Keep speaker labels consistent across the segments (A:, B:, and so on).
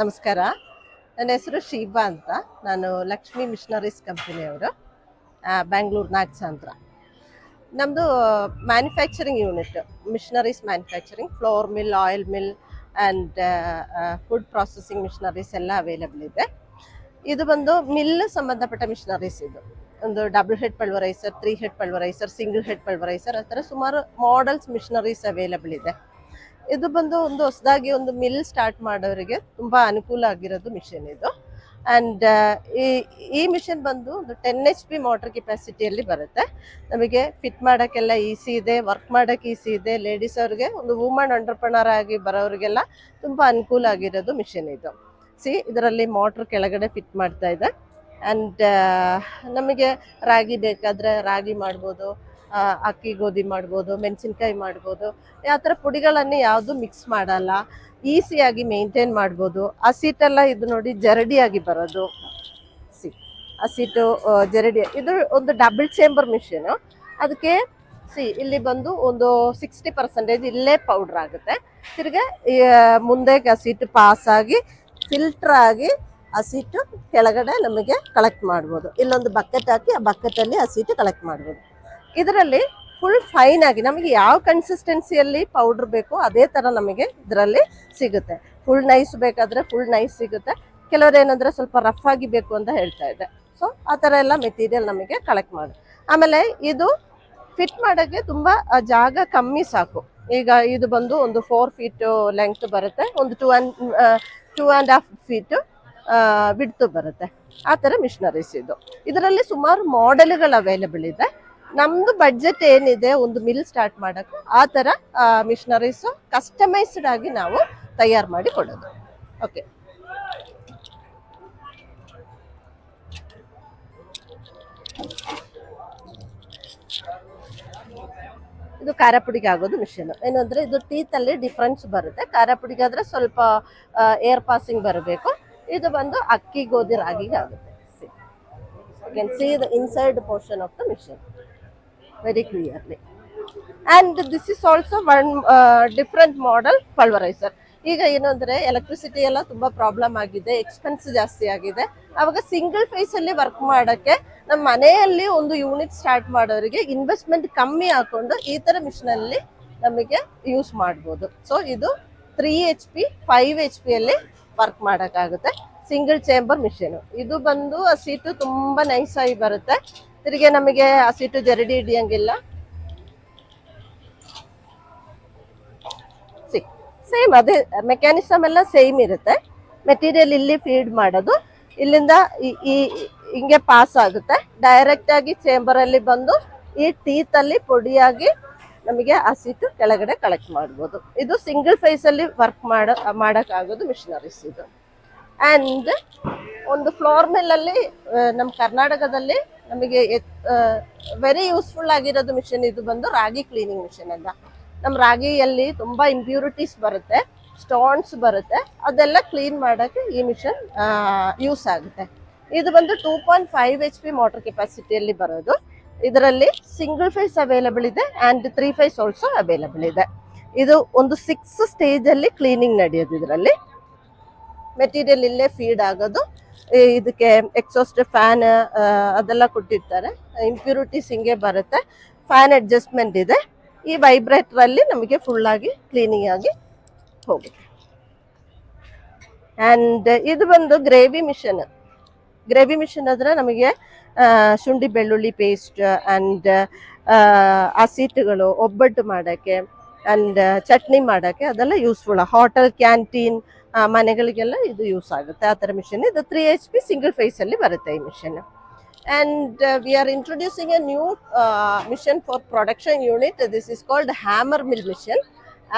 A: ನಮಸ್ಕಾರ. ನನ್ನ ಹೆಸರು ಶೀಬಾ ಅಂತ. ನಾನು ಲಕ್ಷ್ಮಿ ಮಿಷನರೀಸ್ ಕಂಪನಿಯವರು ಬ್ಯಾಂಗ್ಳೂರು ನಾಗಸಾಂತ್ರ. ನಮ್ಮದು manufacturing unit machineries manufacturing flour mill oil mill and food processing machineries ಎಲ್ಲ ಅವೈಲಬಲ್ ಇದೆ. ಇದು ಬಂದು ಮಿಲ್ ಸಂಬಂಧಪಟ್ಟ ಮಿಷನರೀಸ್ ಇದು. ಒಂದು double head pulveriser three head pulveriser single head pulveriser ಆ ಥರ ಸುಮಾರು ಮಾಡಲ್ಸ್ ಮಿಷನರೀಸ್ ಅವೈಲಬಲ್ ಇದೆ. ಇದು ಬಂದು ಒಂದು ಹೊಸದಾಗಿ ಒಂದು ಮಿಲ್ ಸ್ಟಾರ್ಟ್ ಮಾಡೋರಿಗೆ ತುಂಬ ಅನುಕೂಲ ಆಗಿರೋದು ಮಿಷನ್ ಇದು. ಆ್ಯಂಡ್ ಈ ಈ ಮಿಷನ್ ಬಂದು ಒಂದು ಟೆನ್ ಎಚ್ ಪಿ ಮೋಟ್ರ್ ಕೆಪಾಸಿಟಿಯಲ್ಲಿ ಬರುತ್ತೆ. ನಮಗೆ ಫಿಟ್ ಮಾಡೋಕ್ಕೆಲ್ಲ ಈಸಿ ಇದೆ ವರ್ಕ್ ಮಾಡೋಕ್ಕೆ ಈಸಿ ಇದೆ. ಲೇಡೀಸ್ ಅವ್ರಿಗೆ ಒಂದು ವುಮನ್ ಅಂಟರ್ಪ್ರನರ್ ಆಗಿ ಬರೋರಿಗೆಲ್ಲ ತುಂಬ ಅನುಕೂಲ ಆಗಿರೋದು ಮಿಷನ್ ಇದು. ಸಿ ಇದರಲ್ಲಿ ಮೋಟ್ರ್ ಕೆಳಗಡೆ ಫಿಟ್ ಮಾಡ್ತಾ ಇದೆ. ಆ್ಯಂಡ್ ನಮಗೆ ರಾಗಿ ಬೇಕಾದರೆ ರಾಗಿ ಮಾಡ್ಬೋದು ಅಕ್ಕಿ ಗೋಧಿ ಮಾಡ್ಬೋದು, ಮೆಣಸಿನ್ಕಾಯಿ ಮಾಡ್ಬೋದು, ಆ ಥರ ಪುಡಿಗಳನ್ನು ಯಾವುದು ಮಿಕ್ಸ್ ಮಾಡಲ್ಲ. ಈಸಿಯಾಗಿ ಮೇಂಟೈನ್ ಮಾಡ್ಬೋದು. ಆ ಸೀಟೆಲ್ಲ ಇದು ನೋಡಿ ಜರಡಿಯಾಗಿ ಬರೋದು. ಸಿ ಆ ಸೀಟು ಜರಡಿ, ಇದು ಒಂದು ಡಬಲ್ ಚೇಂಬರ್ ಮಿಷಿನು ಅದಕ್ಕೆ ಸಿ ಇಲ್ಲಿ ಬಂದು ಒಂದು ಸಿಕ್ಸ್ಟಿ ಪರ್ಸೆಂಟೇಜ್ ಇಲ್ಲೇ ಪೌಡ್ರ್ ಆಗುತ್ತೆ. ತಿರ್ಗಿ ಮುಂದೆ ಆ ಪಾಸಾಗಿ ಫಿಲ್ಟ್ರ್ ಆಗಿ ಆ ಸೀಟು ಕೆಳಗಡೆ ನಮಗೆ ಕಲೆಕ್ಟ್ ಮಾಡ್ಬೋದು. ಇಲ್ಲೊಂದು ಬಕೆಟ್ ಹಾಕಿ ಆ ಬಕೆಟಲ್ಲಿ ಆ ಸೀಟು ಕಲೆಕ್ಟ್ ಮಾಡ್ಬೋದು. ಇದರಲ್ಲಿ ಫುಲ್ ಫೈನ್ ಆಗಿ ನಮಗೆ ಯಾವ ಕನ್ಸಿಸ್ಟೆನ್ಸಿಯಲ್ಲಿ ಪೌಡ್ರ್ ಬೇಕೋ ಅದೇ ಥರ ನಮಗೆ ಇದರಲ್ಲಿ ಸಿಗುತ್ತೆ. ಫುಲ್ ನೈಸ್ ಬೇಕಾದರೆ ಫುಲ್ ನೈಸ್ ಸಿಗುತ್ತೆ. ಕೆಲವರು ಏನಂದರೆ ಸ್ವಲ್ಪ ರಫ್ ಆಗಿ ಬೇಕು ಅಂತ ಹೇಳ್ತಾ ಇದೆ ಸೊ ಆ ಥರ ಎಲ್ಲ ಮೆಟೀರಿಯಲ್ ನಮಗೆ ಕಲೆಕ್ಟ್ ಮಾಡಿ. ಆಮೇಲೆ ಇದು ಫಿಟ್ ಮಾಡೋಕ್ಕೆ ತುಂಬ ಜಾಗ ಕಮ್ಮಿ ಸಾಕು. ಈಗ ಇದು ಬಂದು ಒಂದು ಫೋರ್ ಫೀಟು ಲೆಂತ್ ಬರುತ್ತೆ. ಒಂದು two and two and half feet width ಬರುತ್ತೆ. ಆ ಥರ ಮಿಷನರೀಸ್ ಇದು. ಇದರಲ್ಲಿ ಸುಮಾರು ಮಾಡೆಲ್ಗಳು ಅವೈಲೇಬಲ್ ಇದೆ. ನಮ್ದು ಬಡ್ಜೆಟ್ ಏನಿದೆ ಒಂದು ಮಿಲ್ ಸ್ಟಾರ್ಟ್ ಮಾಡೋಕ್ಕೆ, ಆ ಥರ ಮಿಷನರೀಸು ಕಸ್ಟಮೈಸ್ಡ್ ಆಗಿ ನಾವು ತಯಾರು ಮಾಡಿ ಕೊಡೋದು. ಓಕೆ ಇದು ಖಾರ ಪುಡಿಗೆ ಆಗೋದು ಮಿಷನ್ ಏನಂದ್ರೆ ಇದು ಟೀತಲ್ಲಿ ಡಿಫ್ರೆನ್ಸ್ ಬರುತ್ತೆ. ಖಾರ ಪುಡಿಗೆ ಆದ್ರೆ ಸ್ವಲ್ಪ ಏರ್ ಪಾಸಿಂಗ್ ಬರಬೇಕು. ಇದು ಬಂದು ಅಕ್ಕಿ, ಗೋಧಿ, ರಾಗಿಗೆ ಆಗುತ್ತೆ. Can the inside portion of the machine very clearly and this also also one different model pulveriser ಈಗ ಏನು ಅಂದರೆ ಎಲೆಕ್ಟ್ರಿಸಿಟಿ ಎಲ್ಲ ತುಂಬಾ ಪ್ರಾಬ್ಲಮ್ ಆಗಿದೆ ಎಕ್ಸ್ಪೆನ್ಸ್ ಜಾಸ್ತಿ ಆಗಿದೆ. ಅವಾಗ ಸಿಂಗಲ್ ಫೇಸ್ ಅಲ್ಲಿ ವರ್ಕ್ ಮಾಡಕ್ಕೆ ನಮ್ಮ ಮನೆಯಲ್ಲಿ ಒಂದು ಯೂನಿಟ್ ಸ್ಟಾರ್ಟ್ ಮಾಡೋರಿಗೆ ಇನ್ವೆಸ್ಟ್ಮೆಂಟ್ ಕಮ್ಮಿ ಹಾಕೊಂಡು ಈ ತರ ಮಿಷನ್ ಅಲ್ಲಿ ನಮಗೆ ಯೂಸ್ ಮಾಡ್ಬೋದು. ಸೊ ಇದು three H P five H P ಅಲ್ಲಿ ವರ್ಕ್ ಮಾಡೋಕ್ಕಾಗುತ್ತೆ ಸಿಂಗಲ್ ಚೇಂಬರ್ ಮಿಷಿನ್ ಇದು ಬಂದು, ಆ ಸೀಟು ತುಂಬ ನೈಸಾಗಿ ಬರುತ್ತೆ. ತಿರುಗಿ ನಮಗೆ ಹಸಿಟ್ಟು ಸೀಟು ಜರಡಿ ಹಿಡಿಯಂಗಿಲ್ಲ. ಸೇಮ್ ಅದೇ ಮೆಕ್ಯಾನಿಸಮ್ ಎಲ್ಲ ಸೇಮ್ ಇರುತ್ತೆ. ಮೆಟೀರಿಯಲ್ ಇಲ್ಲಿ ಫೀಡ್ ಮಾಡೋದು. ಇಲ್ಲಿಂದ ಈ ಹಿಂಗೆ ಪಾಸ್ ಆಗುತ್ತೆ. ಡೈರೆಕ್ಟ್ ಆಗಿ ಚೇಂಬರ್ ಅಲ್ಲಿ ಬಂದು ಈ ಟೀತ್ ಅಲ್ಲಿ ಪುಡಿಯಾಗಿ ನಮಗೆ ಆ ಸೀಟು ಕೆಳಗಡೆ ಕಲೆಕ್ಟ್ ಮಾಡ್ಬೋದು. ಇದು ಸಿಂಗಲ್ ಫೇಸ್ ಅಲ್ಲಿ ವರ್ಕ್ ಮಾಡೋ, ಮಾಡೋಕ್ಕಾಗೋದು ಮಿಷನರೀಸ್ ಇದು. ಆ್ಯಂಡ್ ಒಂದು ಫ್ಲೋರ್ ಮೇಲಲ್ಲಿ ನಮ್ಮ ಕರ್ನಾಟಕದಲ್ಲಿ ನಮಗೆ ವೆರಿ ಯೂಸ್ಫುಲ್ ಆಗಿರೋದು ಮಿಷನ್ ಇದು ಬಂದು ರಾಗಿ ಕ್ಲೀನಿಂಗ್ ಮಿಷನ್ ಅಂತ ನಮ್ಮ ರಾಗಿಯಲ್ಲಿ ತುಂಬಾ ಇಂಪ್ಯೂರಿಟೀಸ್ ಬರುತ್ತೆ ಸ್ಟೋನ್ಸ್ ಬರುತ್ತೆ, ಅದೆಲ್ಲ ಕ್ಲೀನ್ ಮಾಡೋಕ್ಕೆ ಈ ಮಿಷನ್ ಯೂಸ್ ಆಗುತ್ತೆ. ಇದು ಬಂದು two point five H P motor ಕೆಪಾಸಿಟಿಯಲ್ಲಿ ಬರೋದು. ಇದರಲ್ಲಿ ಸಿಂಗಲ್ ಫೇಸ್ ಅವೈಲಬಲ್ ಇದೆ and three phase also available ಇದೆ. ಇದು ಒಂದು ಸಿಕ್ಸ್ ಸ್ಟೇಜಲ್ಲಿ ಕ್ಲೀನಿಂಗ್ ನಡೆಯೋದು ಇದರಲ್ಲಿ. ಮೆಟೀರಿಯಲ್ ಇಲ್ಲೇ ಫೀಡ್ ಆಗೋದು. ಇದಕ್ಕೆ ಎಕ್ಸಾಸ್ಟ್ ಫ್ಯಾನ್ ಅದೆಲ್ಲ ಕೊಟ್ಟಿರ್ತಾರೆ. ಇಂಪ್ಯೂರಿಟೀಸ್ ಹಿಂಗೆ ಬರುತ್ತೆ. ಫ್ಯಾನ್ ಅಡ್ಜಸ್ಟ್ಮೆಂಟ್ ಇದೆ. ಈ ವೈಬ್ರೇಟರ್ ಅಲ್ಲಿ ನಮಗೆ ಫುಲ್ ಆಗಿ ಕ್ಲೀನಿಂಗ್ ಆಗಿ ಹೋಗುತ್ತೆ. ಆ್ಯಂಡ್ ಇದು ಬಂದು ಗ್ರೇವಿ ಮಿಷನ್ ಗ್ರೇವಿ ಮಿಷನ್ ಅಂದರೆ ನಮಗೆ ಶುಂಠಿ ಬೆಳ್ಳುಳ್ಳಿ ಪೇಸ್ಟ್ ಆ್ಯಂಡ್ ಆ ಸೀಟುಗಳು ಒಬ್ಬಟ್ಟು ಮಾಡೋಕ್ಕೆ ಆ್ಯಂಡ್ ಚಟ್ನಿ ಮಾಡೋಕ್ಕೆ ಅದೆಲ್ಲ ಯೂಸ್ಫುಲ್ ಹೋಟೆಲ್ ಕ್ಯಾಂಟೀನ್ ಮನೆಗಳಿಗೆಲ್ಲ ಇದು ಯೂಸ್ ಆಗುತ್ತೆ. ಆ ಥರ ಮಿಷಿನ್ ಇದು ತ್ರೀ ಎಚ್ ಪಿ ಸಿಂಗಲ್ ಫೇಸಲ್ಲಿ ಬರುತ್ತೆ ಈ machine and we are introducing a new machine for production unit this is called hammer mill machine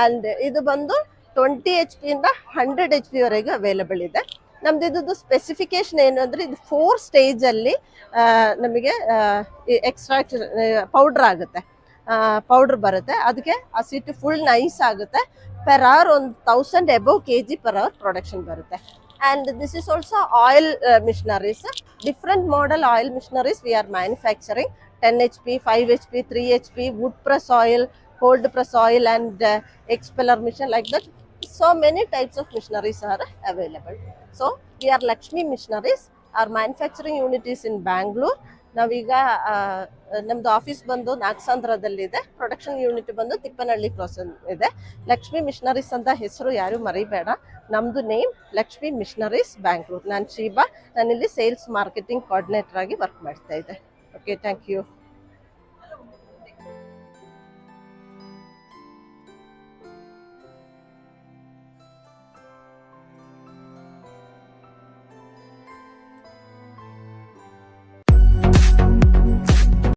A: and ಇದು ಬಂದು ಟ್ವೆಂಟಿ ಎಚ್ ಪಿಯಿಂದ ಹಂಡ್ರೆಡ್ ಎಚ್ ಪಿವರೆಗೂ ಅವೈಲಬಲ್ ಇದೆ. ನಮ್ದು ಇದ್ದು ಸ್ಪೆಸಿಫಿಕೇಶನ್ ಏನು ಅಂದರೆ ಇದು ಫೋರ್ ಸ್ಟೇಜಲ್ಲಿ ನಮಗೆ ಎಕ್ಸ್ಟ್ರಾಕ್ಟ್ ಪೌಡ್ರ್ ಆಗುತ್ತೆ. ಪೌಡ್ರ್ ಬರುತ್ತೆ ಅದಕ್ಕೆ ಆ ಸೀಟು ಫುಲ್ ನೈಸ್ ಆಗುತ್ತೆ ಪರ್ ಅವರ್ ಒಂದು thousand above K G per hour production ಬರುತ್ತೆ and this is also oil machineries different model oil machineries we are manufacturing ten H P five H P three H P wood press oil cold press oil and uh, expeller machine like that so many types of missionaries are available. So we are Lakshmi Missionaries. Our manufacturing unit is in Bangalore. ನಾವೀಗ ನಮ್ದು office ಬಂದು ನಾಗಸಾಂಧ್ರದಲ್ಲಿದೆ production unit ಬಂದು Tippanahalli cross ಇದೆ. Lakshmi missionaries ಅಂತ ಹೆಸರು ಯಾರು ಮರಿಬೇಡ. ನಮ್ದು ನೇಮ್ ಲಕ್ಷ್ಮಿ ಮಿಷನರೀಸ್ ಬ್ಯಾಂಗ್ಳೂರ್ ನಾನು ಶೀಬಾ. ನಾನಿಲ್ಲಿ ಸೇಲ್ಸ್ ಮಾರ್ಕೆಟಿಂಗ್ ಕೋಆರ್ಡಿನೇಟರ್ ಆಗಿ ವರ್ಕ್ ಮಾಡ್ತಾ ಇದ್ದೆ. Okay thank you